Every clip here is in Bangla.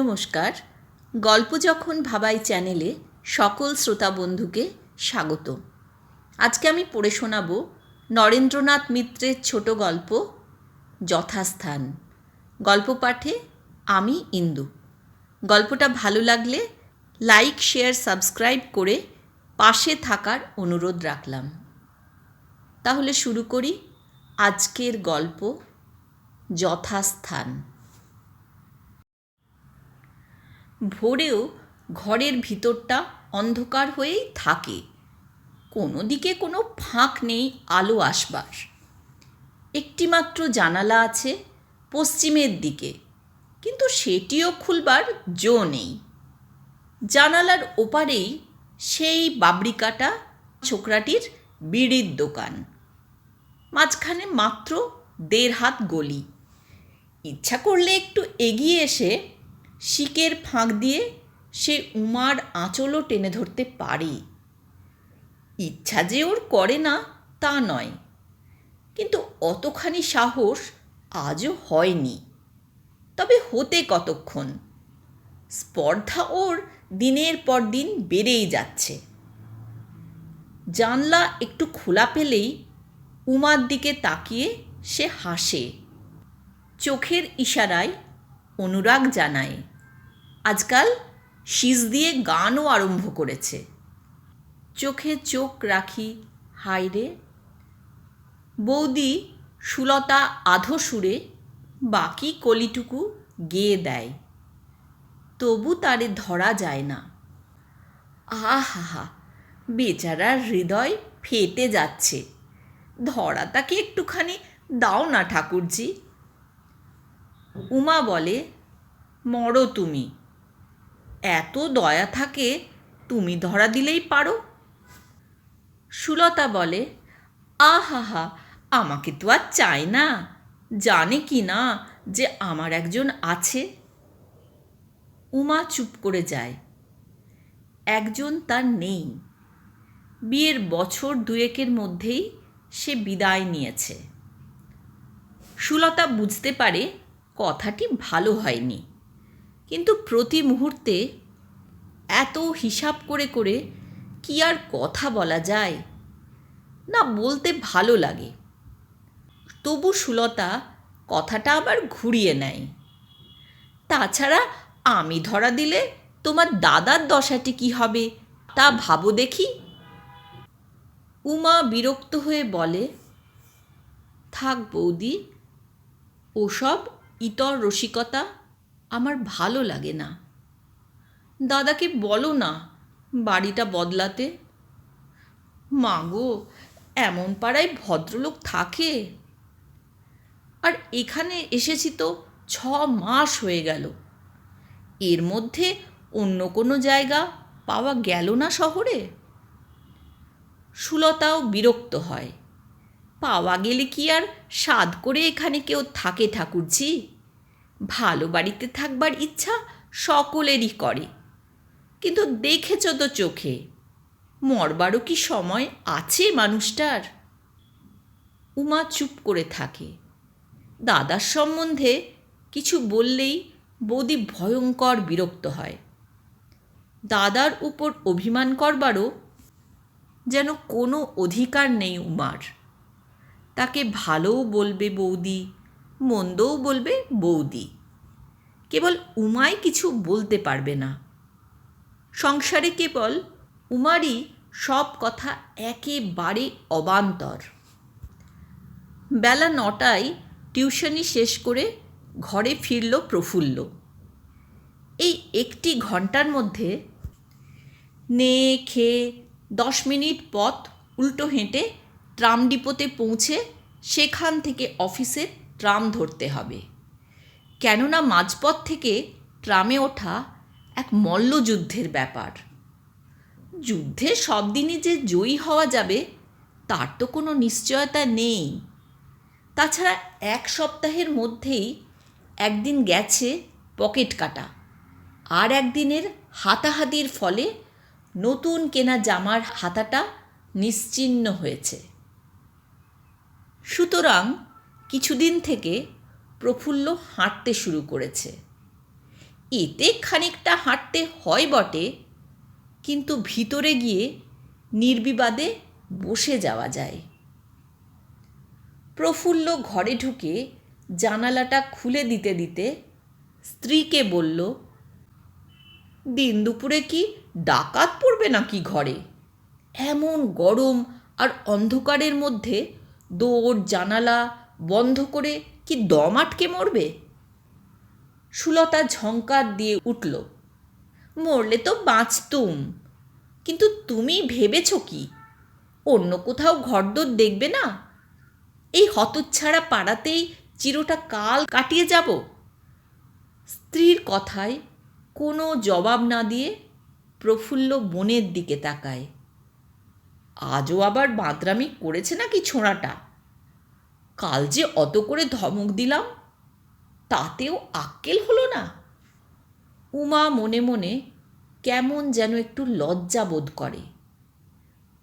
নমস্কার। গল্প যখন ভাবাই চ্যানেলে সকল শ্রোতা বন্ধুকে স্বাগত। আজকে আমি পড়ে শোনাব নরেন্দ্রনাথ মিত্রের ছোট গল্প যথাস্থান। গল্প পাঠে আমি ইন্দু। গল্পটা ভালো লাগলে লাইক, শেয়ার, সাবস্ক্রাইব করে পাশে থাকার অনুরোধ রাখলাম। তাহলে শুরু করি আজকের গল্প যথাস্থান। ভোরেও ঘরের ভিতরটা অন্ধকার হয়েই থাকে। কোনো দিকে কোনো ফাঁক নেই আলো আসবার। একটিমাত্র জানালা আছে পশ্চিমের দিকে, কিন্তু সেটিও খুলবার জো নেই। জানালার ওপারেই সেই বাবরিকাটা ছোকরাটির বিড়ির দোকান। মাঝখানে মাত্র দেড় হাত গলি। ইচ্ছা করলে একটু এগিয়ে এসে শিকের ফাঁক দিয়ে সে উমার আঁচলও টেনে ধরতে পারে। ইচ্ছা যে ওর করে না, তা নয়। কিন্তু অতখানি সাহস আজও হয়নি। তবে হতে কতক্ষণ? স্পর্ধা ওর দিনের পর দিন বেড়েই যাচ্ছে। জানলা একটু খোলা পেলেই উমার দিকে তাকিয়ে সে হাসে। চোখের ইশারায় অনুরাগ জানায়। আজকাল শীষ দিয়ে গানও আরম্ভ করেছে। চোখে চোখ রাখি হাইরে বৌদি সুলতা আধো সুরে বাকি কলিটুকু গেয়ে দেয়। তবু তারে ধরা যায় না। আহা বেচারার হৃদয় ফেটে যাচ্ছে। ধরা তাকে একটুখানি দাও না ঠাকুরজি। উমা বলে, মরো তুমি। এত দয়া থাকে, তুমি ধরা দিলেই পারো। সুলতা বলে, আহাহা, আমাকে তো আর চায় না। জানে কি না যে আমার একজন আছে? উমা চুপ করে যায়। একজন তার নেই। বিয়ের বছর দুয়েকের মধ্যেই সে বিদায় নিয়েছে। সুলতা বুঝতে পারে কথাটি ভালো হয়নি। কিন্তু প্রতি মুহূর্তে এত হিসাব করে করে কি আর কথা বলা যায়? না বলতে ভালো লাগে। তবু সুলতা কথাটা আবার ঘুরিয়ে নেয়। তাছাড়া আমি ধরা দিলে তোমার দাদার দশাটি কি হবে তা ভাবো দেখি। উমা বিরক্ত হয়ে বলে, থাক বৌদি, ওসব ইতর রসিকতা আমার ভালো লাগে না। দাদাকে বলো না, বাড়িটা বদলাতে। মাগো এমন পাড়ায় ভদ্রলোক থাকে। আর এখানে এসেছি তো ছ মাস হয়ে গেল। এর মধ্যে অন্য কোনো জায়গা পাওয়া গেল না শহরে? সুলতাও বিরক্ত হয়। পাওয়া গেলে কি আর স্বাদ করে এখানে কেউ থাকে ঠাকুরজি ভালো বাড়িতে থাকবার ইচ্ছা সকলেরই করে। কিন্তু দেখেছ তো চোখে, মরবারও কি সময় আছে মানুষটার? উমা চুপ করে থাকে। দাদার সম্বন্ধে কিছু বললেই বৌদি ভয়ঙ্কর বিরক্ত হয়। দাদার উপর অভিমান করবারও যেন কোনো অধিকার নেই উমার। তাকে ভালোও বলবে বৌদি মন্দও বলবে, বৌদি। কেবল উমাই কিছু বলতে পারবে না। সংসারে কেবল উমারই সব কথা একেবারে অবান্তর। বেলা নটায় টিউশনি শেষ করে ঘরে ফিরল প্রফুল্ল। এই একটি ঘণ্টার মধ্যে নে খেয়ে দশ মিনিট পথ উল্টো হেঁটে ট্রাম ডিপোতে পৌঁছে সেখান থেকে অফিসের ট্রাম ধরতে হবে। কেননা মাঝপথ থেকে ট্রামে ওঠা এক মল্লযুদ্ধের ব্যাপার। যুদ্ধে সব দিনই যে জয়ী হওয়া যাবে, তার তো কোনো নিশ্চয়তা নেই। তাছাড়া এক সপ্তাহের মধ্যেই একদিন গেছে পকেট কাটা, আর একদিনের হাতাহাতির ফলে নতুন কেনা জামার হাতাটা নিশ্চিহ্ন হয়েছে। সুতরাং কিছুদিন থেকে প্রফুল্ল হাঁটতে শুরু করেছে। এতে খানিকটা হাঁটতে হয় বটে, কিন্তু ভিতরে গিয়ে নির্বিবাদে বসে যাওয়া যায়। প্রফুল্ল ঘরে ঢুকে জানালাটা খুলে দিতে দিতে স্ত্রীকে বলল, দিন দুপুরে কি ডাকাত পড়বে নাকি ঘরে? এমন গরম আর অন্ধকারের মধ্যে দৌড়, জানালা বন্ধ করে কি দম আটকে মরবে? সুলতা ঝঙ্কার দিয়ে উঠল, মরলে তো বাঁচতুম, কিন্তু তুমি ভেবেছ কি? অন্য কোথাও ঘরদোর দেখবে না? এই হতচ্ছাড়া পাড়াতেই চিরটা কাল কাটিয়ে যাব? স্ত্রীর কথায় কোনো জবাব না দিয়ে প্রফুল্ল বনের দিকে তাকায়। আজও আবার বাঁদরামি করেছে নাকি ছোঁড়াটা? কাল যে অত করে ধমক দিলাম, তাতেও আক্কেল হলো না। উমা মনে মনে কেমন যেন একটু লজ্জা বোধ করে।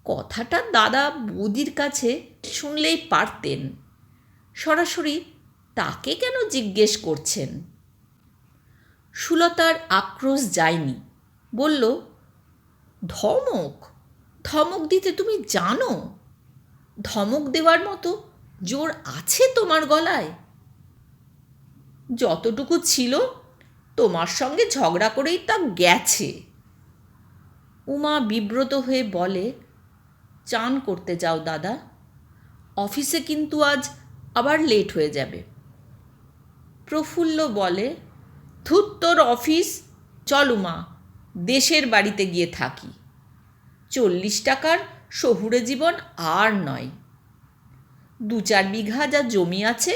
কথাটা দাদা বৌদির কাছে শুনলেই পারতেন। সরাসরি তাকে কেন জিজ্ঞেস করছেন? সুলতার আক্রোশ যায়নি। বলল, ধমক? ধমক দিতে তুমি জানো? ধমক দেওয়ার মতো জোর আছে তোমার গলায়? যতটুকু ছিল, তোমার সঙ্গে ঝগড়া করেই তা গেছে। উমা বিব্রত হয়ে বলে, চান করতে যাও দাদা। অফিসে কিন্তু আজ আবার লেট হয়ে যাবে। প্রফুল্ল বলে, ধুত তোর অফিস। চল উমা, দেশের বাড়িতে গিয়ে থাকি। চল্লিশ টাকার শহুরে জীবন আর নয়। দু চার বিঘা যা জমি আছে,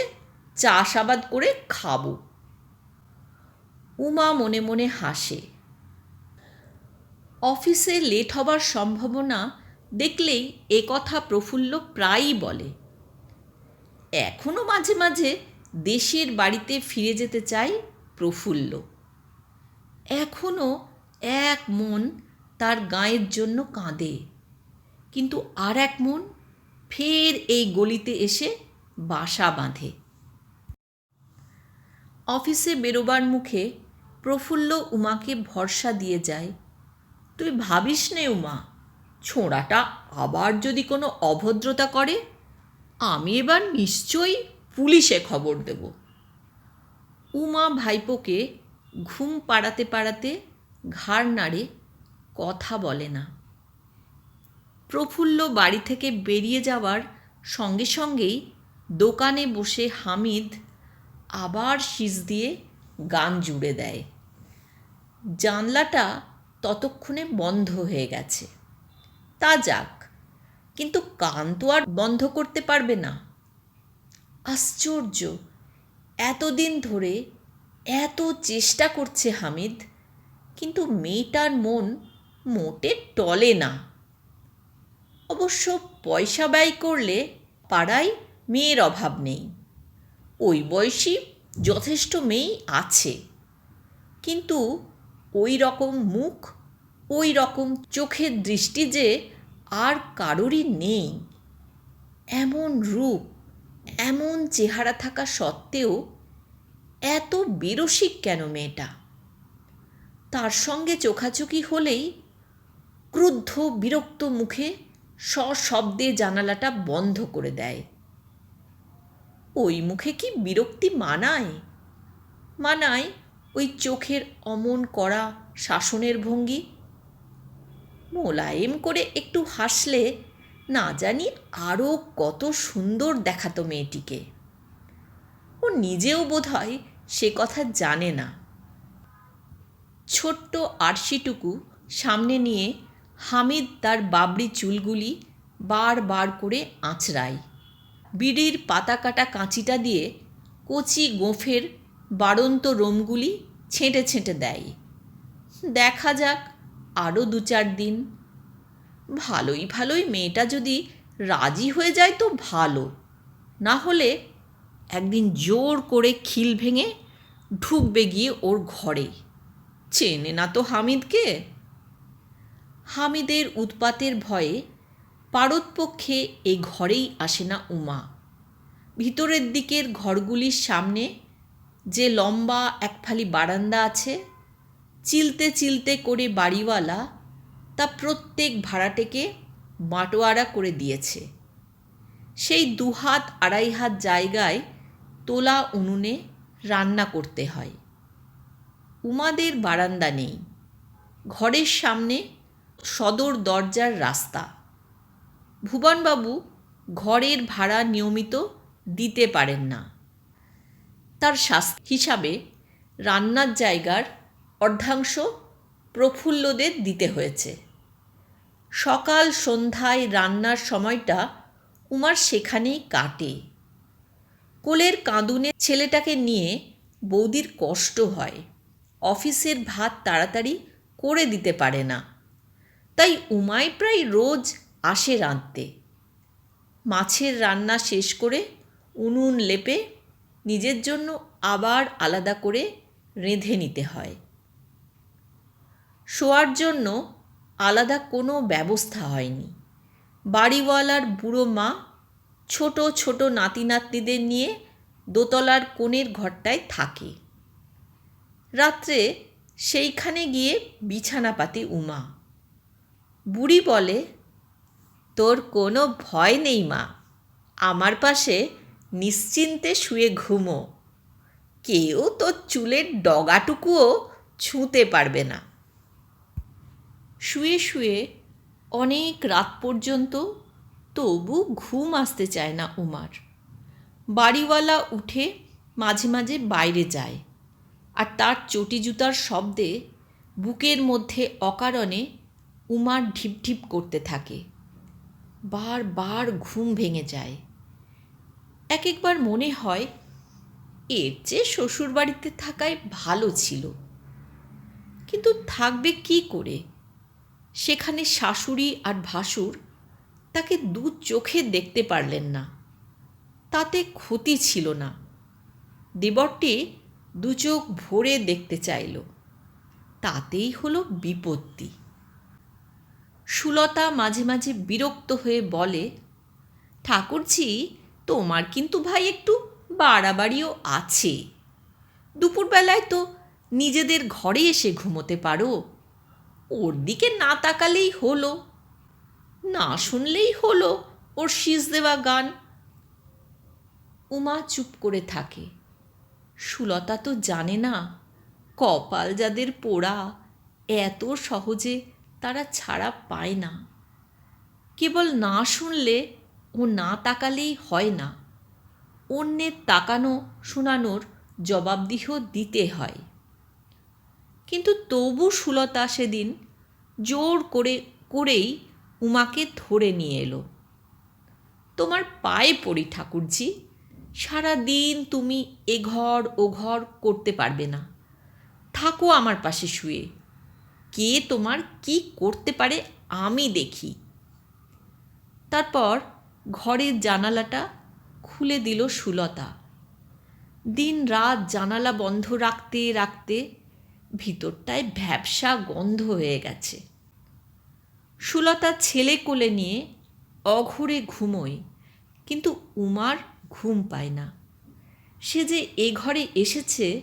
চাষাবাদ করে খাব। উমা মনে মনে হাসে। অফিসে লেট হবার সম্ভাবনা দেখলেই এ কথা প্রফুল্ল প্রায়ই বলে। এখনও মাঝে মাঝে দেশের বাড়িতে ফিরে যেতে চাই প্রফুল্ল। এখনও এক মন তার গায়ের জন্য কাঁদে, কিন্তু আর এক মন ফের এই গলিতে এসে বাসা বাঁধে। অফিসে বেরোবার মুখে প্রফুল্ল উমাকে ভরসা দিয়ে যায়, তুই ভাবিস নে উমা, ছোঁড়াটা আবার যদি কোনো অভদ্রতা করে, আমি এবার নিশ্চয়ই পুলিশে খবর দেব। উমা ভাইপোকে ঘুম পাড়াতে পাড়াতে ঘাড় নাড়ে কথা বলে না। প্রফুল্ল বাড়ি থেকে বেরিয়ে যাওয়ার সঙ্গে সঙ্গেই দোকানে বসে হামিদ আবার শীষ দিয়ে গান জুড়ে দেয়। জানলাটা ততক্ষণে বন্ধ হয়ে গেছে। তা যাক, কিন্তু কান তো আর বন্ধ করতে পারবে না। আশ্চর্য, এতদিন ধরে এত চেষ্টা করছে হামিদ, কিন্তু মেয়েটার মন মোটে টলে না। অবশ্য পয়সা ব্যয় করলে পাড়ায় মেয়ের অভাব নেই। ওই বয়সী যথেষ্ট মেয়েই আছে। কিন্তু ওই রকম মুখ, ওই রকম চোখের দৃষ্টি যে আর কারোরই নেই। এমন রূপ, এমন চেহারা থাকা সত্ত্বেও এত বিরসিক কেন মেয়েটা? তার সঙ্গে চোখাচোখি হলেই ক্রুদ্ধ বিরক্ত মুখে সশব্দে জানালাটা বন্ধ করে দেয়। ওই মুখে কি বিরক্তি মানায়? মানায় ওই চোখের অমন করা শাসনের ভঙ্গি? মোলায়েম করে একটু হাসলে না জানি আরও কত সুন্দর দেখাতো মেয়েটিকে। ও নিজেও বোধ হয় সে কথা জানে না। ছোট্ট আরশিটুকু সামনে নিয়ে হামিদ তার বাবরি চুলগুলি বার বার করে আঁচড়ায়। বিড়ির পাতা কাটা কাঁচিটা দিয়ে কচি গোঁফের বাড়ন্ত রোমগুলি ছেঁটে ছেঁটে দেয়। দেখা যাক আরও দু চার দিন। ভালোই ভালোই মেয়েটা যদি রাজি হয়ে যায় তো ভালো। না হলে একদিন জোর করে খিল ভেঙে ঢুকবে গিয়ে ওর ঘরে। চেনে না তো হামিদকে? হামিদের উৎপাতের ভয়ে পারতপক্ষে এ ঘরেই আসে না উমা। ভিতরের দিকের ঘরগুলির সামনে যে লম্বা একফালি বারান্দা আছে, চিলতে চিলতে করে বাড়িওয়ালা তা প্রত্যেক ভাড়াটেকে বাঁটোয়ারা করে দিয়েছে। সেই দুহাত আড়াই হাত জায়গায় তোলা উনুনে রান্না করতে হয়। উমাদের বারান্দা নেই। ঘরের সামনে সদর দরজার রাস্তা। ভুবনবাবু ঘরের ভাড়া নিয়মিত দিতে পারেন না। তার শাস্তি হিসাবে রান্নার জায়গার অর্ধাংশ প্রফুল্লদের দিতে হয়েছে। সকাল সন্ধ্যায় রান্নার সময়টা উমার সেখানেই কাটে। কোলের কাঁদুনে ছেলেটাকে নিয়ে বৌদির কষ্ট হয়। অফিসের ভাত তাড়াতাড়ি করে দিতে পারে না। তাই উমাই প্রায় রোজ আসে রাঁধতে। মাছের রান্না শেষ করে উনুন লেপে নিজের জন্য আবার আলাদা করে রেঁধে নিতে হয়। শোয়ার জন্য আলাদা কোনো ব্যবস্থা হয়নি। বাড়িওয়ালার বুড়ো মা ছোট ছোট নাতি নাতনিদের নিয়ে দোতলার কোণের ঘরটায় থাকে। রাত্রে সেইখানে গিয়ে বিছানা পাতে উমা বুড়ি বলে, তোর কোনো ভয় নেই মা। আমার পাশে নিশ্চিন্তে শুয়ে ঘুমো। কেউ তোর চুলের ডগাটুকুও ছুঁতে পারবে না শুয়ে শুয়ে অনেক রাত পর্যন্ত তবু ঘুম আসতে চায় না উমার। বাড়িওয়ালা উঠে মাঝে মাঝে বাইরে যায় আর তার চটি জুতার শব্দে বুকের মধ্যে অকারণে উমার ঢিপ করতে থাকে। বারবার ঘুম ভেঙে যায়। এক একবার মনে হয়, এর চেয়ে শ্বশুরবাড়িতে থাকায় ভালো ছিল। কিন্তু থাকবে কি করে? সেখানে শাশুড়ি আর ভাসুর তাকে দু চোখে দেখতে পারলেন না। তাতে ক্ষতি ছিল না। দেবরটি দু চোখ ভরে দেখতে চাইল। তাতেই হলো বিপত্তি। সুলতা মাঝে মাঝে বিরক্ত হয়ে বলে, ঠাকুরজি, তোমার কিন্তু ভাই একটু বাড়াবাড়িও আছে। দুপুরবেলায় তো নিজেদের ঘরে এসে ঘুমোতে পারো। ওর দিকে না তাকালেই হলো, না শুনলেই হলো ওর শীষ দেওয়া গান। উমা চুপ করে থাকে। সুলতা তো জানে না, কপাল যাদের পোড়া এত সহজে তারা ছাড়া পায় না। কেবল না শুনলে ও না তাকালেই হয় না। অন্যের তাকানো শোনানোর জবাবদিহ দিতে হয়। কিন্তু তবু সুলতা সেদিন জোর করে, করেই উমাকে ধরে নিয়ে এলো। তোমার পায়ে পড়ি ঠাকুরজি সারা দিন তুমি এ ঘর ও ঘর করতে পারবে না। থাকো আমার পাশে শুয়ে। কে তোমার কি করতে পারে আমি দেখি। তারপর ঘরের জানালাটা খুলে দিল সুলতা। দিন রাত জানালা বন্ধ রাখতে রাখতে ভিতরটায় ভ্যাবসা গন্ধ হয়ে গেছে। সুলতা ছেলে কোলে নিয়ে অঘরে ঘুমোয়, কিন্তু উমার ঘুম পায় না। সে যে এ ঘরে এসেছে,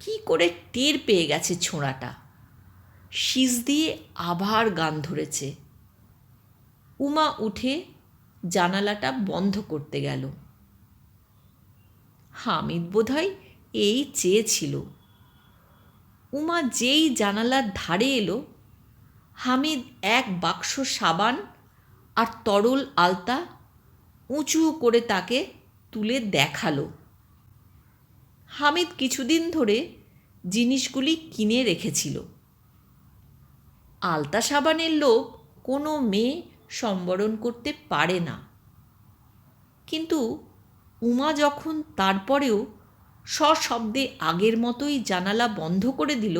কি করে টের পেয়ে গেছে ছোঁড়াটা? শীষ দিয়ে আবার গান ধরেছে। উমা উঠে জানালাটা বন্ধ করতে গেল। হামিদ বোধহয় এই চেয়েছিল। উমা যেই জানালার ধারে এলো, হামিদ এক বাক্স সাবান আর তরল আলতা উঁচু করে তাকে তুলে দেখাল। হামিদ কিছুদিন ধরে জিনিসগুলি কিনে রেখেছিল। আলতা সাবানের লোক কোনো মেয়ে সম্বরণ করতে পারে না। কিন্তু উমা যখন তারপরেও সশব্দে আগের মতোই জানালা বন্ধ করে দিল,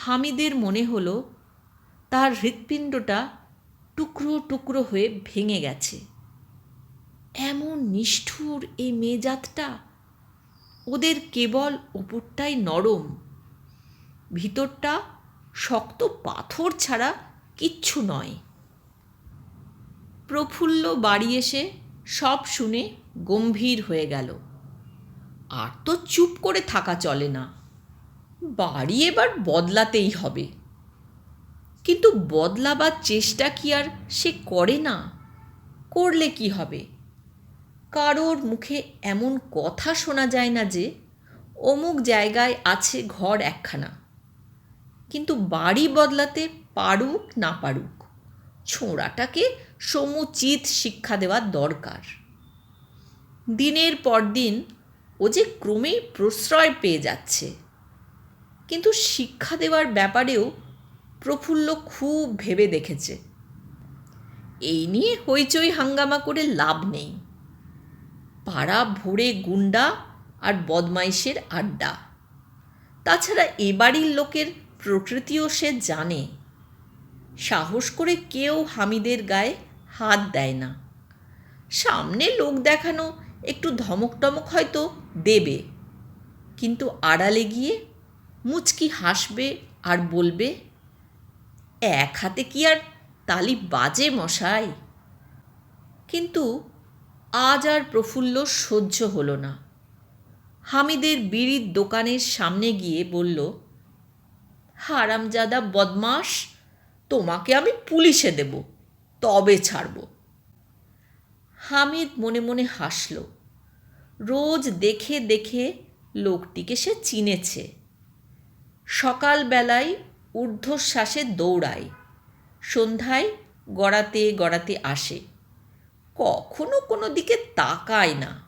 হামিদের মনে হলো তার হৃৎপিণ্ডটা টুকরো টুকরো হয়ে ভেঙে গেছে। এমন নিষ্ঠুর এই মেজাতটা ওদের কেবল ওপরটাই নরম, ভিতরটা শক্ত পাথর ছাড়া কিচ্ছু নয়। প্রফুল্ল বাড়ি এসে সব শুনে গম্ভীর হয়ে গেল। আর তো চুপ করে থাকা চলে না। বাড়ি এবার বদলাতেই হবে। কিন্তু বদলাবার চেষ্টা কি আর সে করে না? করলে কি হবে? কারোর মুখে এমন কথা শোনা যায় না যে অমুক জায়গায় আছে ঘর একখানা। কিন্তু বাড়ি বদলাতে পারুক না পারুক, ছোঁড়াটাকে সমুচিত শিক্ষা দেওয়ার দরকার। দিনের পর দিন ও যে ক্রমেই প্রশ্রয় পেয়ে যাচ্ছে, কিন্তু শিক্ষা দেওয়ার ব্যাপারেও প্রফুল্ল খুব ভেবে দেখেছে। এই নিয়ে হইচই হাঙ্গামা করে লাভ নেই। পাড়া ভরে গুন্ডা আর বদমাইশের আড্ডা। তাছাড়া এ বাড়ির লোকের প্রকৃতিও সে জানে। সাহস করে কেউ হামিদের গায়ে হাত দেয় না। সামনে লোক দেখানো একটু ধমক টমক হয়তো দেবে, কিন্তু আড়ালে গিয়ে মুচকি হাসবে আর বলবে, এক হাতে কি আর তালি বাজে মশাই? কিন্তু আজ আর প্রফুল্ল সহ্য হলো না। হামিদের বিড়ির দোকানের সামনে গিয়ে বলল হারামজাদা বদমাস তোমাকে আমি পুলিশে দেব, তবে ছাড়ব। হামিদ মনে মনে হাসল। রোজ দেখে দেখে লোকটিকে সে চিনেছে। সকালবেলায় ঊর্ধ্বশ্বাসে দৌড়ায়। সন্ধ্যায় গড়াতে গড়াতে আসে। কখনো কোনো দিকে তাকায় না।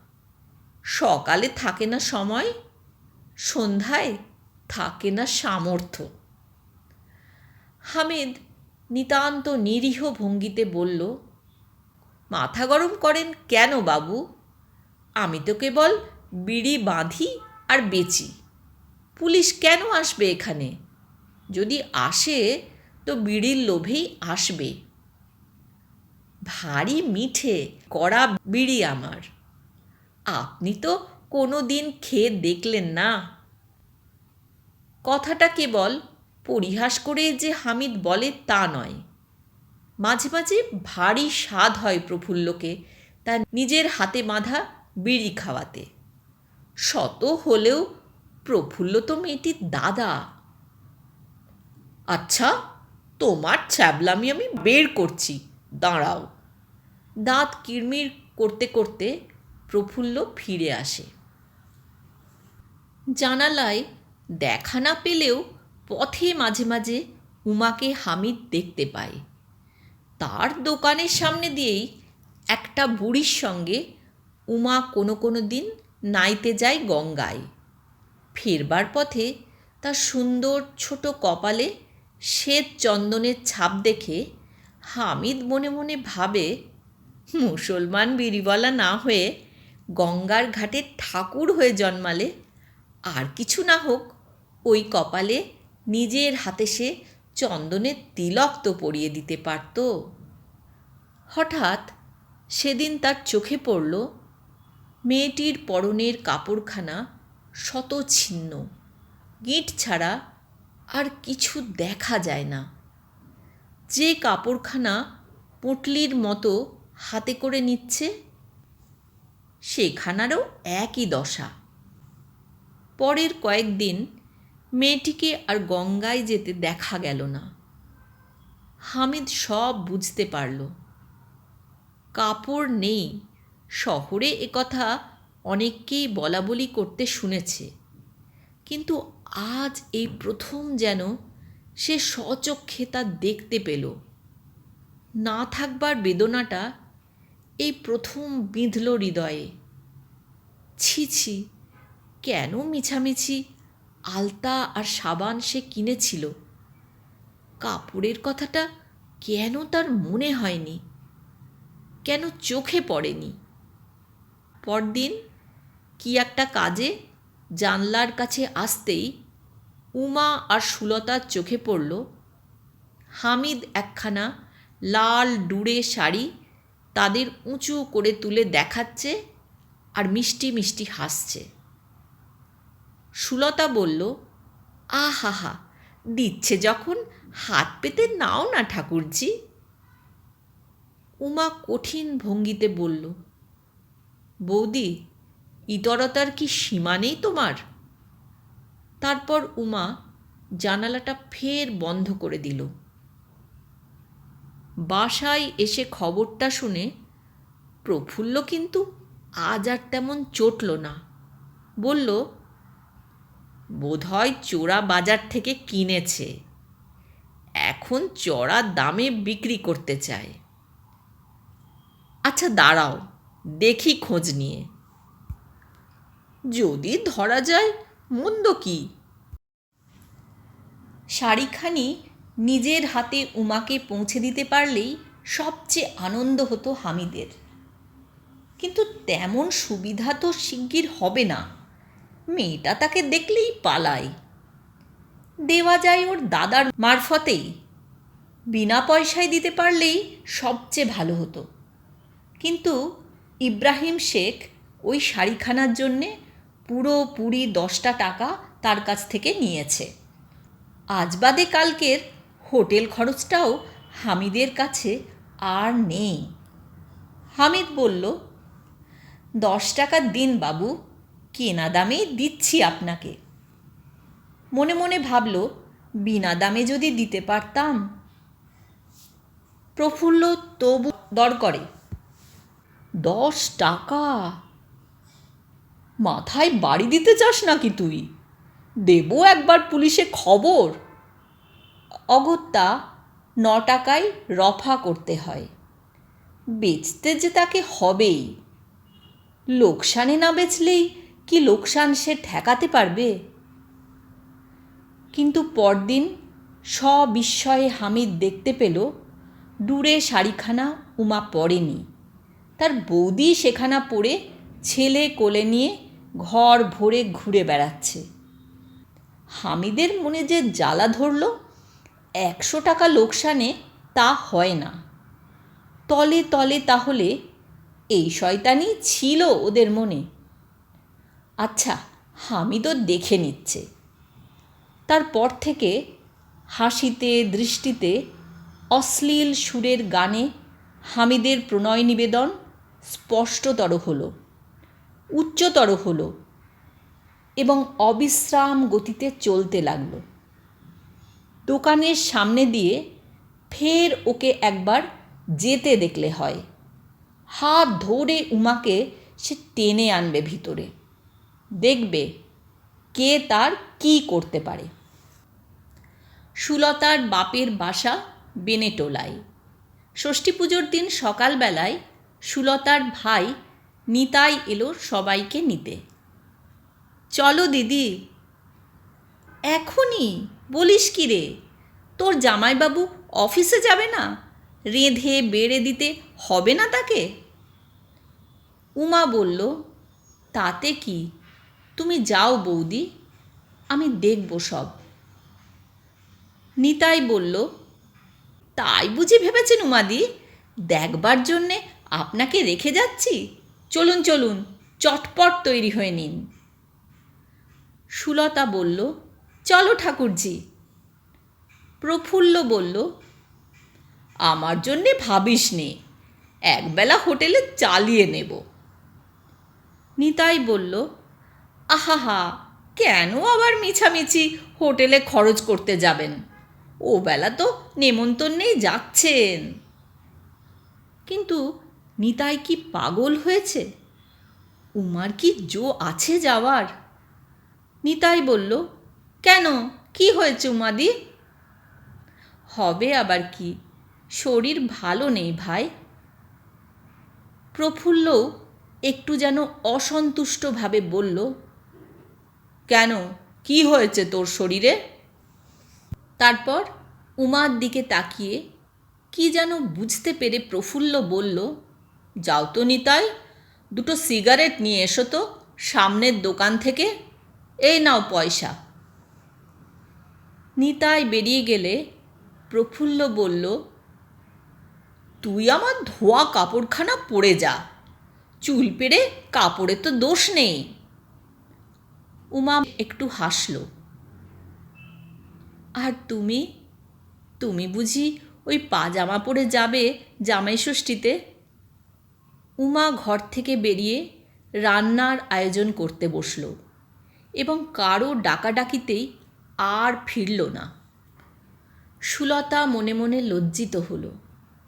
সকালে থাকে না সময়, সন্ধ্যায় থাকে না সামর্থ্য। হামিদ নিতান্ত নিরীহ ভঙ্গিতে বলল, মাথা গরম করেন কেন বাবু? আমি তো কেবল বিড়ি বাঁধি আর বেচি। পুলিশ কেন আসবে এখানে? যদি আসে, তো বিড়ির লোভেই আসবে। ভারী মিঠে কড়া বিড়ি আমার। আপনি তো কোনো দিন খেয়ে দেখলেন না? কথাটা কেবল পরিহাস করে যে হামিদ বলে তা নয়। মাঝে মাঝে ভারী স্বাদ হয় প্রফুল্লকে। তার নিজের হাতে বাঁধা বিড়ি খাওয়াতে। শত হলেও প্রফুল্ল তো মেয়েটির দাদা। আচ্ছা তোমার ছ্যাবলামি আমি বের করছি, দাঁড়াও। দাঁত কিরমির করতে করতে প্রফুল্ল ফিরে আসে। জানালায় দেখা না পেলেও পথে মাঝে মাঝে উমাকে হামিদ দেখতে পায়। তার দোকানের সামনে দিয়েই একটা বুড়ির সঙ্গে উমা কোনো কোনো দিন নাইতে যায় গঙ্গায়। ফেরবার পথে তার সুন্দর ছোট কপালে শ্বেত চন্দনের ছাপ দেখে হামিদ মনে মনে ভাবে, মুসলমান বিড়িওয়ালা না হয়ে গঙ্গার ঘাটে ঠাকুর হয়ে জন্মালে আর কিছু না হোক, ওই কপালে নিজের হাতে সে চন্দনের তিলক তো পরিয়ে দিতে পারত। হঠাৎ সেদিন তার চোখে পড়ল মেয়েটির পরনের কাপড়খানা শত ছিন্ন গিঁট ছাড়া আর কিছু দেখা যায় না। যে কাপড়খানা পুটলির মতো হাতে করে নিচ্ছে, সেখানারও একই দশা। পরের কয়েকদিন মেয়েটিকে আর গঙ্গায় যেতে দেখা গেল না। হামিদ সব বুঝতে পারল। কাপড় নেই। শহরে একথা অনেককেই বলা বলি করতে শুনেছে। কিন্তু আজ এই প্রথম যেন সে স্বচক্ষে তা দেখতে পেল। না থাকবার বেদনাটা এই প্রথম বিঁধল হৃদয়ে। ছি ছি, কেন মিছামিছি আলতা আর সাবান সে কিনেছিল। কাপড়ের কথাটা কেন তার মনে হয়নি? কেন চোখে পড়েনি? পরদিন কি একটা কাজে জানলার কাছে আসতেই উমা আর সুলতার চোখে পড়ল। হামিদ একখানা লাল ডুরে শাড়ি তাদের উঁচু করে তুলে দেখাচ্ছে আর মিষ্টি মিষ্টি হাসছে। সুলতা বলল, আহাহা, দিচ্ছে যখন, হাত পেতে নাও না ঠাকুরজি। উমা কঠিন ভঙ্গিতে বলল, বৌদি, ইতরতার কি সীমা নেই তোমার? তারপর উমা জানালাটা ফের বন্ধ করে দিল। বাসায় এসে খবরটা শুনে, প্রফুল্ল কিন্তু আজ আর তেমন চটল না। বলল বোধহয় চোরা বাজার থেকে কিনেছে। এখন চড়া দামে বিক্রি করতে চায়। আচ্ছা দাঁড়াও, দেখি খোঁজ নিয়ে। যদি ধরা যায়, মন্দ কি? শাড়িখানি নিজের হাতে উমাকে পৌঁছে দিতে পারলেই সবচেয়ে আনন্দ হতো হামিদের। কিন্তু তেমন সুবিধা তো শিগগির হবে না। মেয়েটা তাকে দেখলেই পালায়। দেওয়া যায় ওর দাদার মারফতেই বিনা পয়সায় দিতে পারলেই সবচেয়ে ভালো হতো। কিন্তু ইব্রাহিম শেখ ওই শাড়িখানার জন্যে পুরোপুরি দশটা টাকা তার কাছ থেকে নিয়েছে। আজ বাদে কালকের হোটেল খরচটাও হামিদের কাছে আর নেই। হামিদ বলল, দশ টাকা দিন বাবু কেনা দামেই দিচ্ছি আপনাকে। মনে মনে ভাবল, বিনা দামে যদি দিতে পারতাম। প্রফুল্ল তবু দর করে, দশ টাকা? মাথায় বাড়ি দিতে চাস নাকি তুই? দেবো একবার পুলিশে খবর। অগত্যা ন টাকায় রফা করতে হয়। বেচতে যে তাকে হবেই। লোকসানে না বেচলেই কি লোকসান সে ঠেকাতে পারবে? কিন্তু পরদিন সবিস্ময়ে হামিদ দেখতে পেল, দূরে শাড়িখানা উমা পড়েনি তার বৌদি সেখানা পরে ছেলে কোলে নিয়ে ঘর ভরে ঘুরে বেড়াচ্ছে। হামিদের মনে যে জ্বালা ধরল, একশো টাকা লোকসানে তা হয় না। তলে তলে তাহলে এই শয়তানি ছিল ওদের মনে। আচ্ছা হামিদও দেখে নিচ্ছে। তারপর থেকে হাসিতে, দৃষ্টিতে অশ্লীল সুরের গানে হামিদের প্রণয় নিবেদন স্পষ্টতর হলো, উচ্চতর হলো এবং অবিশ্রাম গতিতে চলতে লাগল। দোকানের সামনে দিয়ে ফের ওকে একবার যেতে দেখলে হয়। হাত ধরে উমাকে সে টেনে আনবে ভিতরে। দেখবে কে তার কি করতে পারে। সুলতার বাপের বাসা বেনেটোলায়। ষষ্ঠী পুজোর দিন সকালবেলায় সুলতার ভাই নিতাই এলো সবাইকে নিতে। চলো দিদি, এখনই বলিস কি রে? তোর জামাইবাবু অফিসে যাবে না? রেঁধে বেড়ে দিতে হবে না তাকে? উমা বলল, তাতে কি? তুমি যাও বৌদি, আমি দেখব সব। নিতাই বলল, তাই বুঝি ভেবেছেন উমাদি, দেখবার জন্যে আপনাকে রেখে যাচ্ছি? চলুন চলুন, চটপট তৈরি হয়ে নিন। সুলতা বলল, চলো ঠাকুরজি। প্রফুল্ল বলল, আমার জন্যে ভাবিস নে, একবেলা হোটেলে চালিয়ে নেব। নিতাই বলল আহাহা, কেন আবার মিছামিছি হোটেলে খরচ করতে যাবেন? ও বেলা তো নেমন্তন্নেই যাচ্ছেন। কিন্তু নিতাই কি পাগল হয়েছে? উমার কি জো আছে যাওয়ার? নিতাই বলল, কেন? কি হয়েছে উমাদি? হবে আবার কি? শরীর ভালো নেই ভাই। প্রফুল্ল একটু যেন অসন্তুষ্টভাবে বলল কেন? কি হয়েছে তোর শরীরে? তারপর উমার দিকে তাকিয়ে কি যেন বুঝতে পেরে প্রফুল্ল বলল, যাও তো নিতাই, দুটো সিগারেট নিয়ে এসো তো সামনের দোকান থেকে, এই নাও পয়সা। নিতাই বেরিয়ে গেলে প্রফুল্ল বলল, তুই আমার ধোয়া কাপড়খানা পরে যা, চুল পেড়ে কাপড়ে তো দোষ নেই। উমা একটু হাসল। আর তুমি? তুমি বুঝি ওই পাজামা পরে যাবে জামাই ষষ্ঠীতে? উমা ঘর থেকে বেরিয়ে রান্নার আয়োজন করতে বসল এবং কারও ডাকাডাকিতেই আর ফিরল না। সুলতা মনে মনে লজ্জিত হলো,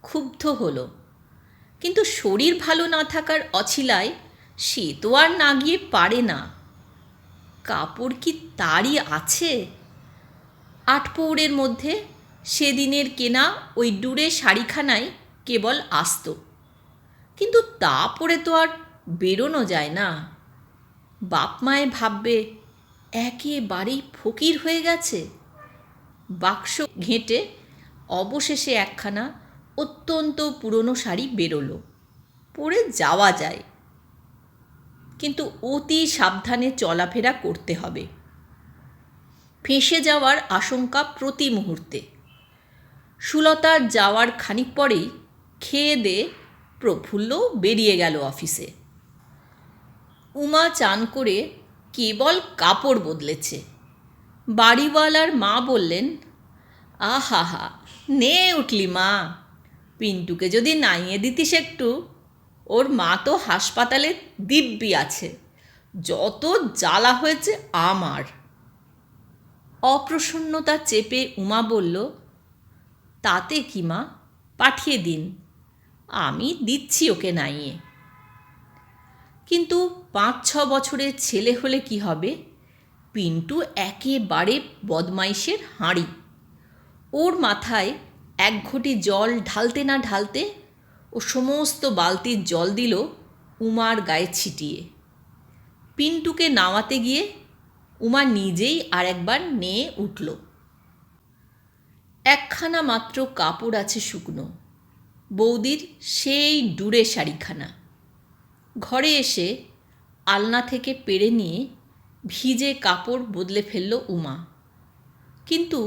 ক্ষুব্ধ হলো। কিন্তু শরীর ভালো না থাকার অছিলায় সে তো আর না গিয়ে পারে না। কাপড় কি তারই আছে? আটপৌরের মধ্যে সেদিনের কেনা ওই ডুরে শাড়িখানায় কেবল আসত। কিন্তু তা পরে তো আর বেরোনো যায় না। বাপ মায়ে ভাববে, একেবারেই ফকির হয়ে গেছে। বাক্স ঘেঁটে অবশেষে একখানা অত্যন্ত পুরনো শাড়ি বেরোলো। পরে যাওয়া যায়। কিন্তু অতি সাবধানে চলাফেরা করতে হবে। ফেঁসে যাওয়ার আশঙ্কা প্রতি মুহূর্তে। সুলতার যাওয়ার খানিক পরেই খেয়ে দে প্রফুল্ল বেরিয়ে গেল অফিসে। উমা চান করে কেবল কাপড় বদলেছে। বাড়িওয়ালার মা বললেন আহা হা নে উঠলি মা। পিন্টুকে যদি নাইয়ে দিতিস একটু ওর মা তো হাসপাতালে দিব্যি আছে। যত জ্বালা হয়েছে আমার। অপ্রসন্নতা চেপে উমা বলল, তাতে কি মা? পাঠিয়ে দিন। আমি দিচ্ছি ওকে নাইয়ে। কিন্তু পাঁচ ছ বছরের ছেলে হলে কি হবে? পিন্টু একেবারে বদমাইশের হাঁড়ি। ওর মাথায় এক ঘটি জল ঢালতে না ঢালতে ও সমস্ত বালতির জল দিল উমার গায়ে ছিটিয়ে। পিন্টুকে নামাতে গিয়ে উমা নিজেই আর একবার নিয়ে উঠল। একখানা মাত্র কাপড় আছে শুকনো, বৌদির সেই ডুরে শাড়িখানা। ঘরে এসে আলনা থেকে পেরে নিয়ে ভিজে কাপড় বদলে ফেলল উমা। কিন্তু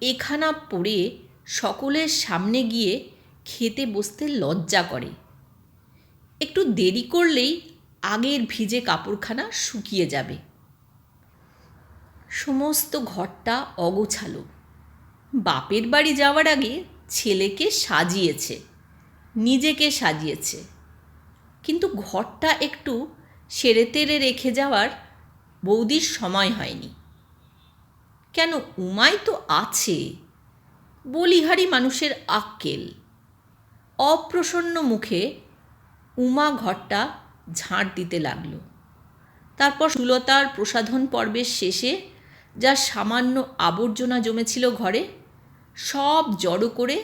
এখানা পরে সকলের সামনে গিয়ে খেতে বসতে লজ্জা করে। একটু দেরি করলেই আগের ভিজে কাপড়খানা শুকিয়ে যাবে। সমস্ত ঘরটা অগোছালো। বাপের বাড়ি যাওয়ার আগে ছেলেকে সাজিয়েছে, নিজেকে সাজিয়েছে। কিন্তু ঘরটা একটু সেরে তেরে রেখে যাওয়ার বৌদির সময় হয়নি। কেন উমাই তো আছে? বলিহারি মানুষের আক্কেল। অপ্রসন্ন মুখে উমা ঘরটা ঝাঁট দিতে লাগল। তারপর সুলতার প্রসাধন পর্বের শেষে যা সামান্য আবর্জনা জমেছিল ঘরে, সব জড়ো করে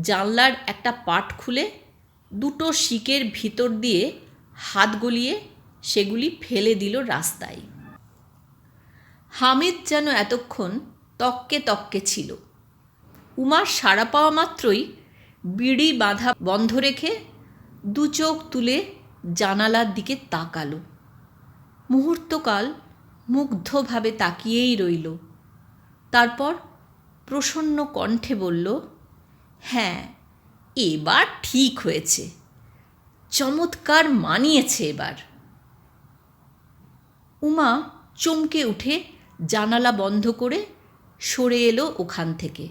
জানলার একটা পাট খুলে দুটো শিকের ভিতর দিয়ে হাত গলিয়ে সেগুলি ফেলে দিল রাস্তায়। হামিদ যেন এতক্ষণ তককে তককে ছিল। উমার সাড়া পাওয়া মাত্রই বিড়ি বাঁধা বন্ধ রেখে দু চোখ তুলে জানালার দিকে তাকালো। মুহূর্তকাল মুগ্ধভাবে তাকিয়েই রইল। তারপর প্রসন্ন কণ্ঠে বলল হ্যাঁ এবার ঠিক হয়েছে। চমৎকার মানিয়েছে এবার। উমা চমকে উঠে জানালা বন্ধ করে সরে এলো ওখান থেকে।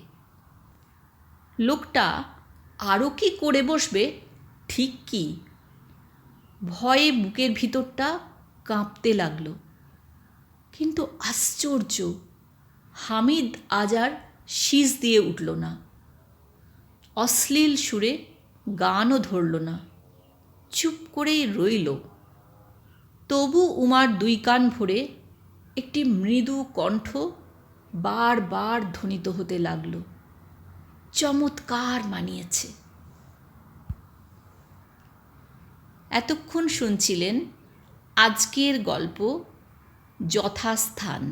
লোকটা আরও কি করে বসবে? ঠিক কি? ভয়ে বুকের ভিতরটা কাঁপতে লাগল। কিন্তু আশ্চর্য, হামিদ আজ আর দিয়ে উঠল না। অশ্লীল সুরে গানও ধরল না। চুপ করেই রইল। তবু উমার দুই কান ভরে একটি মৃদু কণ্ঠ বারবার ধ্বনিত হতে লাগল। চমৎকার মানিয়েছে। এতক্ষণ শুনছিলেন আজকের গল্প যথাস্থান।